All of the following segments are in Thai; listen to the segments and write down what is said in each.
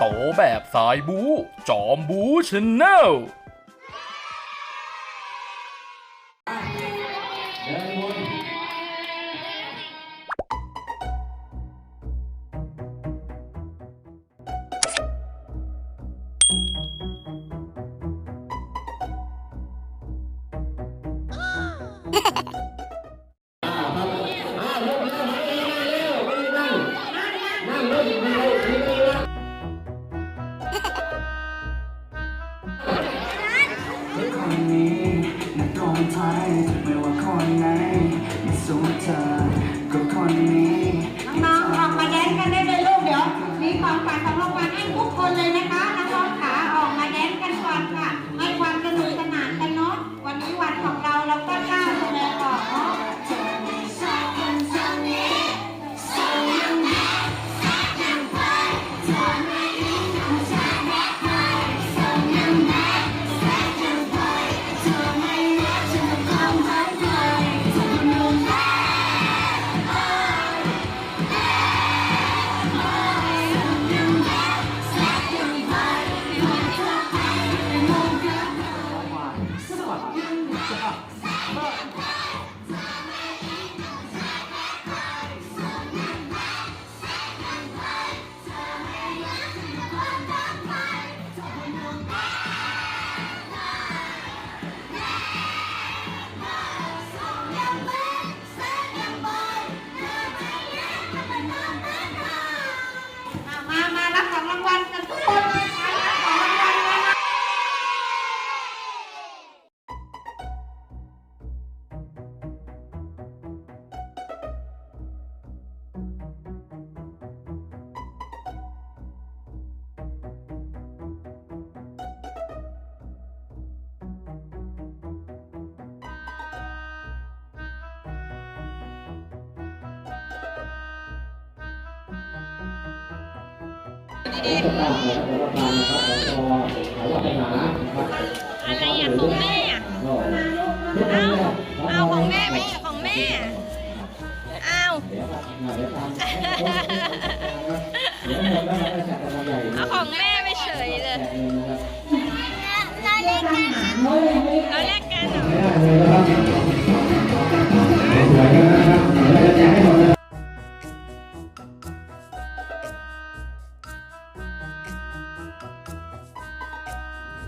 โตแบบสายบู จอมบูชแนล ดีๆอะไรอะของแม่อะเอาเอาของแม่ไปของแม่เอาเอาของแม่ไปเฉยเลยเราเล่นกันเราเล่นกันเหรอ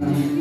Amen.